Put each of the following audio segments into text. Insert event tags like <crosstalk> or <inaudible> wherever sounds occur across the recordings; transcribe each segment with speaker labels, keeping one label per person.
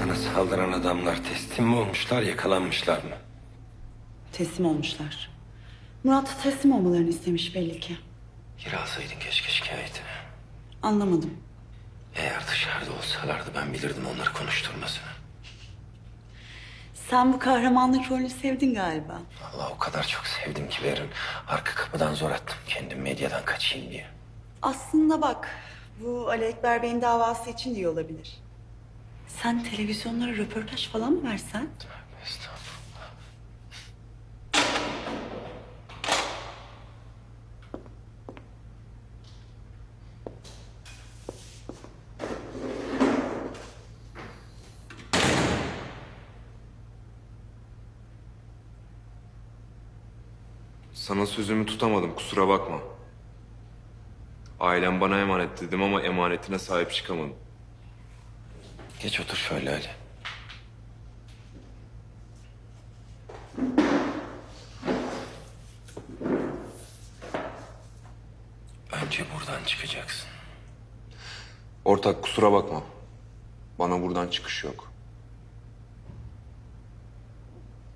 Speaker 1: Sana saldıran adamlar teslim mi olmuşlar, yakalanmışlar mı?
Speaker 2: Teslim olmuşlar. Murat teslim olmalarını istemiş belli ki.
Speaker 1: Geri alsaydın keşke şikayetini.
Speaker 2: Anlamadım.
Speaker 1: Eğer dışarıda olsalardı ben bilirdim onları konuşturmasını.
Speaker 2: Sen bu kahramanlık rolünü sevdin galiba.
Speaker 1: Allah o kadar çok sevdim ki Berin. Arka kapıdan zor attım kendim medyadan kaçayım diye.
Speaker 2: Aslında bak, bu Ali Ekber Bey'in davası için diye olabilir. Sen televizyonlara röportaj falan mı versen?
Speaker 1: Estağfurullah.
Speaker 3: Sana sözümü tutamadım kusura bakma. Ailem bana emanet dedim ama emanetine sahip çıkamadım.
Speaker 1: Geç otur şöyle Ali. Önce buradan çıkacaksın.
Speaker 3: Ortak kusura bakma. Bana buradan çıkış yok.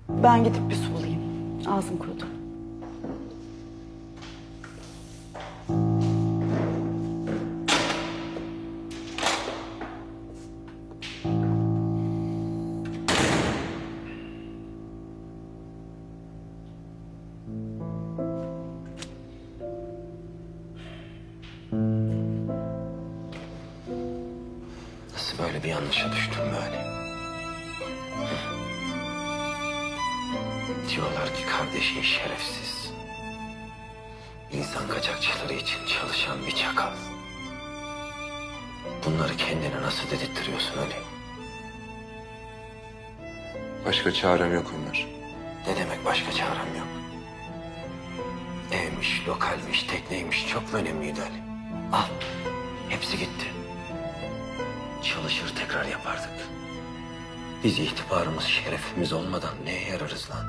Speaker 2: Ben gidip bir su bulayım. Ağzım kurudu.
Speaker 1: Böyle bir yanlışa düştüm böyle? Diyorlar ki kardeşin şerefsiz. İnsan kaçakçıları için çalışan bir çakal. Bunları kendine nasıl dedirtiyorsun Ali?
Speaker 3: Başka çarem yok Ömer.
Speaker 1: Ne demek başka çarem yok? Evmiş, lokalmiş, tekneymiş çok mu önemliydi Ali? Al, hepsi gitti. Çalışır tekrar yapardık. Biz itibarımız, şerefimiz olmadan neye yararız lan?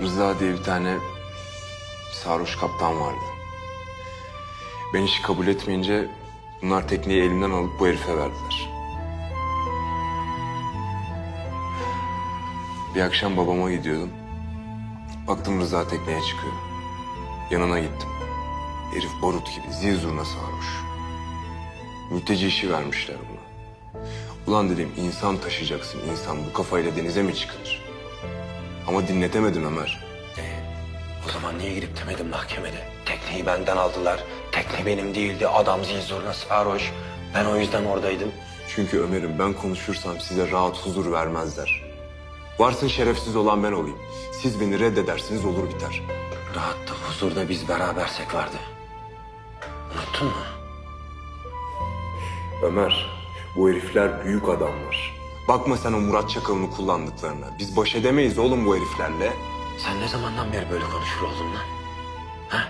Speaker 3: Rıza diye bir tane sarhoş kaptan vardı. Ben işi kabul etmeyince bunlar tekneyi elimden alıp bu herife verdiler. Bir akşam babama gidiyordum. Baktım Rıza tekneye çıkıyor. Yanına gittim. Herif barut gibi zil zurna sarhoş. Mülteci işi vermişler buna. Ulan dedim insan taşıyacaksın insan bu kafayla denize mi çıkılır? Ama dinletemedim Ömer.
Speaker 1: Ee, o zaman niye gidip demedim mahkemede? Tekneyi benden aldılar. Tekne benim değildi. Adam zil zurna sarhoş. Ben o yüzden oradaydım.
Speaker 3: Çünkü Ömer'im ben konuşursam size rahat huzur vermezler. Varsın şerefsiz olan ben olayım. Siz beni reddedersiniz olur biter.
Speaker 1: Rahatta, huzurda biz berabersek vardı. Unuttun mu?
Speaker 3: Ömer, bu herifler büyük adamlar. Bakma sen o Murat Çakal'ını kullandıklarına. Biz baş edemeyiz oğlum bu heriflerle.
Speaker 1: Sen ne zamandan beri böyle konuşur oldun lan? Ha?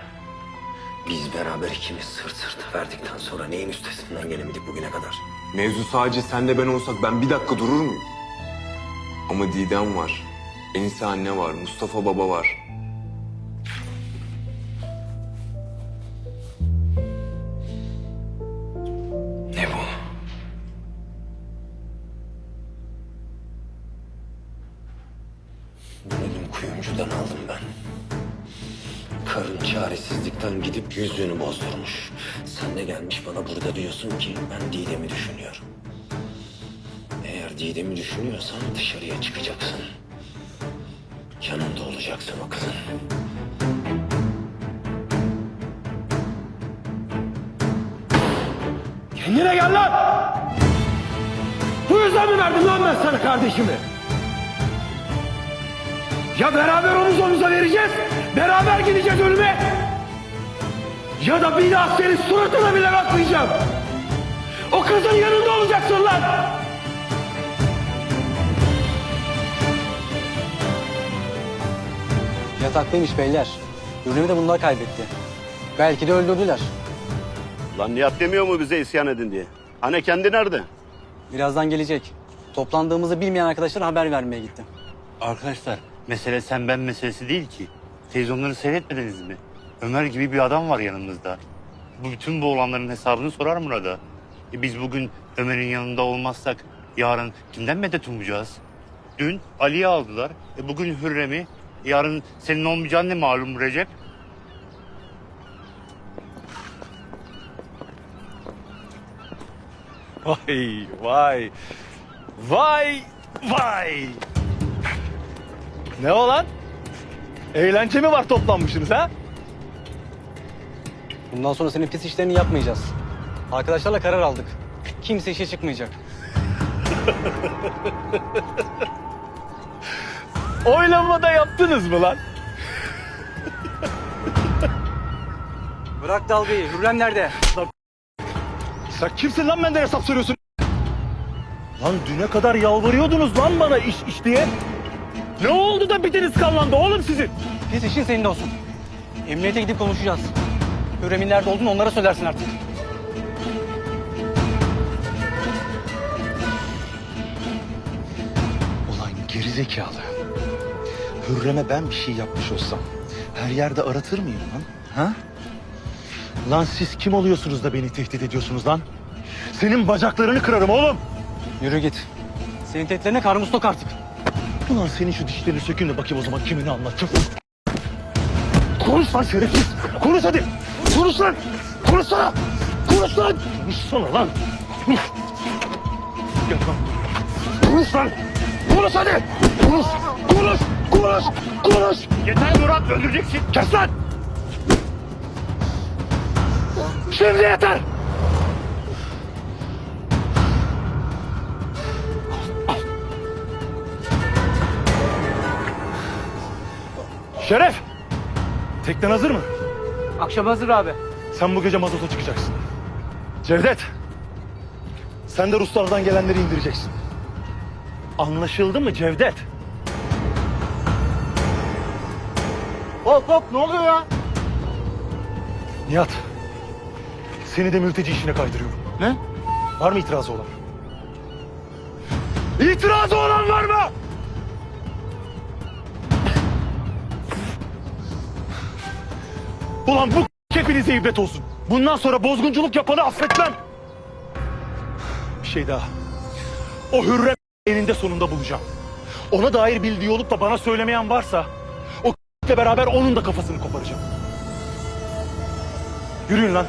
Speaker 1: Biz beraber ikimiz sırt sırta verdikten sonra neyin üstesinden gelemedik bugüne kadar?
Speaker 3: Mevzu sadece senle ben olsak ben bir dakika durur muyum? Ama Didem var. Enise anne var. Mustafa baba var.
Speaker 1: Ne bu? Bunu kuyumcudan aldım ben. Karın çaresizlikten gidip yüzüğünü bozdurmuş. Sen de gelmiş bana burada diyorsun ki ben Didem'i düşünüyorum. Didem'i düşünüyorsan dışarıya çıkacaksın. Yanında olacaksın o kızın.
Speaker 4: Kendine gel lan! Bu yüzden mi verdim lan ben sana kardeşimi? Ya beraber omuz omuza vereceğiz, beraber gideceğiz ölüme. Ya da bir daha senin suratına bile bakmayacağım. O kızın yanında olacaksın lan!
Speaker 5: Yataklıymış beyler. Ürünü de bunlar kaybetti. Belki de öldürdüler.
Speaker 6: Lan Nihat demiyor mu bize isyan edin diye? Hani kendi nerede?
Speaker 5: Birazdan gelecek. Toplandığımızı bilmeyen arkadaşlara haber vermeye gitti.
Speaker 7: Arkadaşlar mesele sen ben meselesi değil ki. Televizyonları seyretmediniz mi? Ömer gibi bir adam var yanımızda. Bu bütün bu olanların hesabını sorar Murat'a. E biz bugün Ömer'in yanında olmazsak yarın kimden medet umacağız? Dün Ali'yi aldılar. E bugün Hürrem'i. Yarın senin olmayacağın ne malum Recep?
Speaker 4: Vay vay. Vay vay. Ne o lan? Eğlence mi var toplanmışsınız ha?
Speaker 5: Bundan sonra senin pis işlerini yapmayacağız. Arkadaşlarla karar aldık. Kimse işe çıkmayacak. <laughs>
Speaker 4: Oylama da yaptınız mı lan?
Speaker 5: Bırak dalgayı. Hürrem nerede?
Speaker 4: Sen kimsin lan benden hesap soruyorsun? Lan düne kadar yalvarıyordunuz lan bana iş iş diye. Ne oldu da bitiniz kanlandı oğlum sizin?
Speaker 5: Pis işin senin de olsun. Emniyete gidip konuşacağız. Hürrem'in nerede olduğunu onlara söylersin artık.
Speaker 8: Ulan gerizekalı. Hürrem'e ben bir şey yapmış olsam her yerde aratır mıyım lan? Ha? Lan siz kim oluyorsunuz da beni tehdit ediyorsunuz lan?
Speaker 4: Senin bacaklarını kırarım oğlum.
Speaker 5: Yürü git. Senin tehditlerine karnımız tok artık.
Speaker 8: Ulan senin şu dişlerini sökün de bakayım o zaman kimini anlatacağım.
Speaker 4: Konuş lan şerefsiz. Konuş hadi. Konuş lan. Konuşsana. Konuş lan. Konuşsana lan. Konuş. Gel lan. Konuş lan. Konuş hadi. Konuş. Konuş. Konuş. Konuş.
Speaker 7: Yeter Murat öldüreceksin.
Speaker 4: Kes lan. Şimdi yeter. Şeref. Teknen hazır mı?
Speaker 5: Akşam hazır abi.
Speaker 4: Sen bu gece mazota çıkacaksın. Cevdet. Sen de Ruslardan gelenleri indireceksin. Anlaşıldı mı Cevdet? Hop hop ne oluyor ya? Nihat. Seni de mülteci işine kaydırıyorum. Ne? Var mı itirazı olan? İtirazı olan var mı? Ulan bu <laughs> hepinize ibret olsun. Bundan sonra bozgunculuk yapanı affetmem. Bir şey daha. O Hürrem <laughs> eninde sonunda bulacağım. Ona dair bildiği olup da bana söylemeyen varsa beraber onun da kafasını koparacağım. Yürüyün lan.